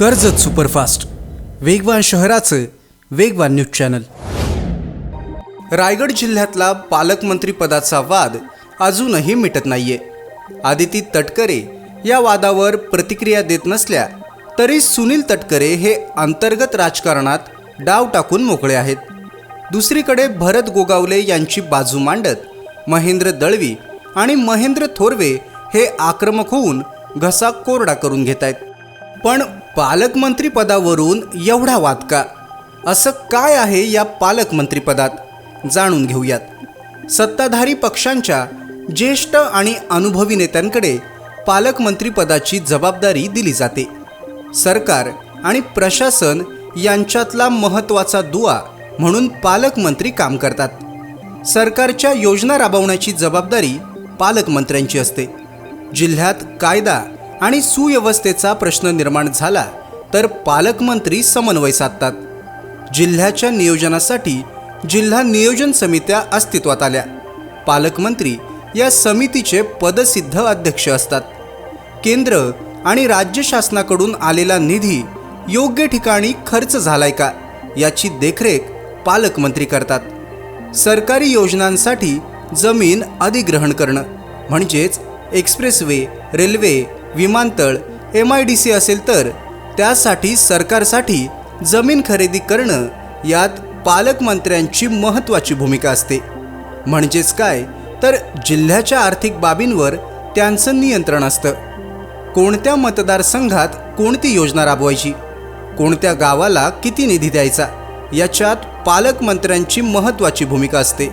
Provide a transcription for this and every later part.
Karjat superfast. वेगवान शहराचं वेगवान न्यूज चॅनल. रायगड जिल्ह्यातला पालकमंत्री पदाचा वाद अजूनही मिटत नाहीये. आदिती तटकरे या वादावर प्रतिक्रिया देत नसल्या तरी सुनील तटकरे हे अंतर्गत राजकारणात डाव टाकून मोकळे आहेत. दुसरीकडे भरत गोगावले यांची बाजू मांडत महेंद्र दळवी आणि महेंद्र थोरवे हे आक्रमक होऊन घसा कोरडा करून घेत आहेत पण पालकमंत्रीपदावरून एवढा वाद का असं काय आहे या पालकमंत्रीपदात? जाणून घेऊयात. सत्ताधारी पक्षांच्या ज्येष्ठ आणि अनुभवी नेत्यांकडे पालकमंत्रीपदाची जबाबदारी दिली जाते. सरकार आणि प्रशासन यांच्यातला महत्त्वाचा दुवा म्हणून पालकमंत्री काम करतात. सरकारच्या योजना राबवण्याची जबाबदारी पालकमंत्र्यांची असते. जिल्ह्यात कायदा आणि सुव्यवस्थेचा प्रश्न निर्माण झाला तर पालकमंत्री समन्वय साधतात. जिल्ह्याच्या नियोजनासाठी जिल्हा नियोजन समित्या अस्तित्वात आल्या. पालकमंत्री या समितीचे पदसिद्ध अध्यक्ष असतात. केंद्र आणि राज्य शासनाकडून आलेला निधी योग्य ठिकाणी खर्च झालाय का याची देखरेख पालकमंत्री करतात. सरकारी योजनांसाठी जमीन अधिग्रहण करणं म्हणजेच एक्सप्रेसवे रेल्वे विमानतळ एम आय डी सी असेल तर त्यासाठी सरकारसाठी जमीन खरेदी करणं यात पालकमंत्र्यांची महत्त्वाची भूमिका असते. म्हणजेच काय? तर जिल्ह्याच्या आर्थिक बाबींवर त्यांचं नियंत्रण असतं. कोणत्या मतदारसंघात कोणती योजना राबवायची? कोणत्या गावाला किती निधी द्यायचा? याच्यात पालकमंत्र्यांची महत्त्वाची भूमिका असते.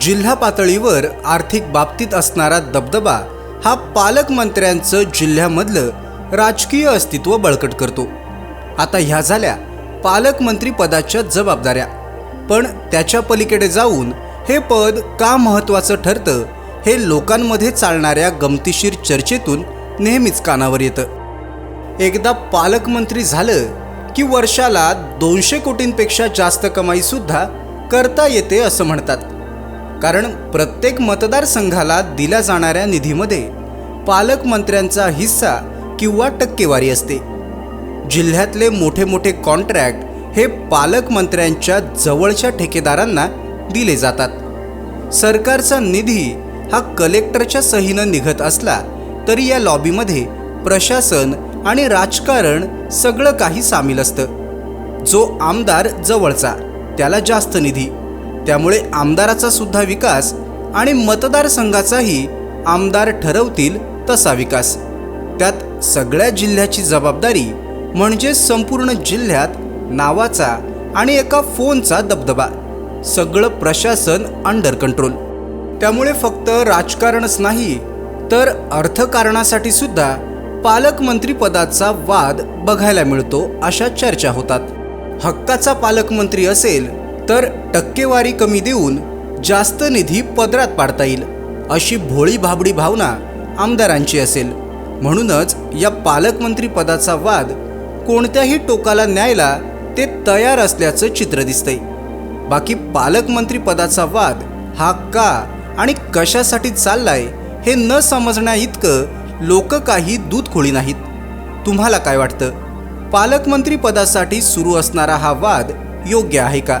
जिल्हा पातळीवर आर्थिक बाबतीत असणारा दबदबा हा पालकमंत्र्यांचं जिल्ह्यामधलं राजकीय अस्तित्व बळकट करतो. आता ह्या झाल्या पालकमंत्री पदाच्या जबाबदाऱ्या. पण त्याच्या पलीकडे जाऊन हे पद का महत्त्वाचं ठरतं हे लोकांमध्ये चालणाऱ्या गमतीशीर चर्चेतून नेहमीच कानावर येतं. एकदा पालकमंत्री झालं की वर्षाला दोनशे कोटींपेक्षा जास्त कमाईसुद्धा करता येते असं म्हणतात. कारण प्रत्येक मतदारसंघाला दिल्या जाणाऱ्या निधीमध्ये पालकमंत्र्यांचा हिस्सा किंवा टक्केवारी असते. जिल्ह्यातले मोठे मोठे कॉन्ट्रॅक्ट हे पालकमंत्र्यांच्या जवळच्या ठेकेदारांना दिले जातात. सरकारचा निधी हा कलेक्टरच्या सहीनं निघत असला तरी या लॉबीमध्ये प्रशासन आणि राजकारण सगळं काही सामील असतं. जो आमदार जवळचा त्याला जास्त निधी. त्यामुळे आमदाराचा सुद्धा विकास आणि मतदारसंघाचाही आमदार ठरवतील तसा विकास. त्यात सगळ्या जिल्ह्याची जबाबदारी म्हणजे संपूर्ण जिल्ह्यात नावाचा आणि एका फोनचा दबदबा. सगळं प्रशासन अंडर कंट्रोल त्यामुळे फक्त राजकारणच नाही तर अर्थकारणासाठी सुद्धा पालकमंत्रीपदाचा वाद बघायला मिळतो अशा चर्चा होतात. हक्काचा पालकमंत्री असेल तर टक्केवारी कमी देऊन जास्त निधी पदरात पाडता येईल अशी भोळी भाबडी भावना आमदारांची असेल. म्हणूनच या पालकमंत्री पदाचा वाद कोणत्याही टोकाला न्यायला ते तयार असल्याचं चित्र दिसतंय. बाकी पालकमंत्री पदाचा वाद हा का आणि कशासाठी चाललाय हे न समजण्या इतकं लोक काही दूध खोळी नाहीत. तुम्हाला काय वाटतं? पालकमंत्री पदासाठी सुरू असणारा हा वाद योग्य आहे का?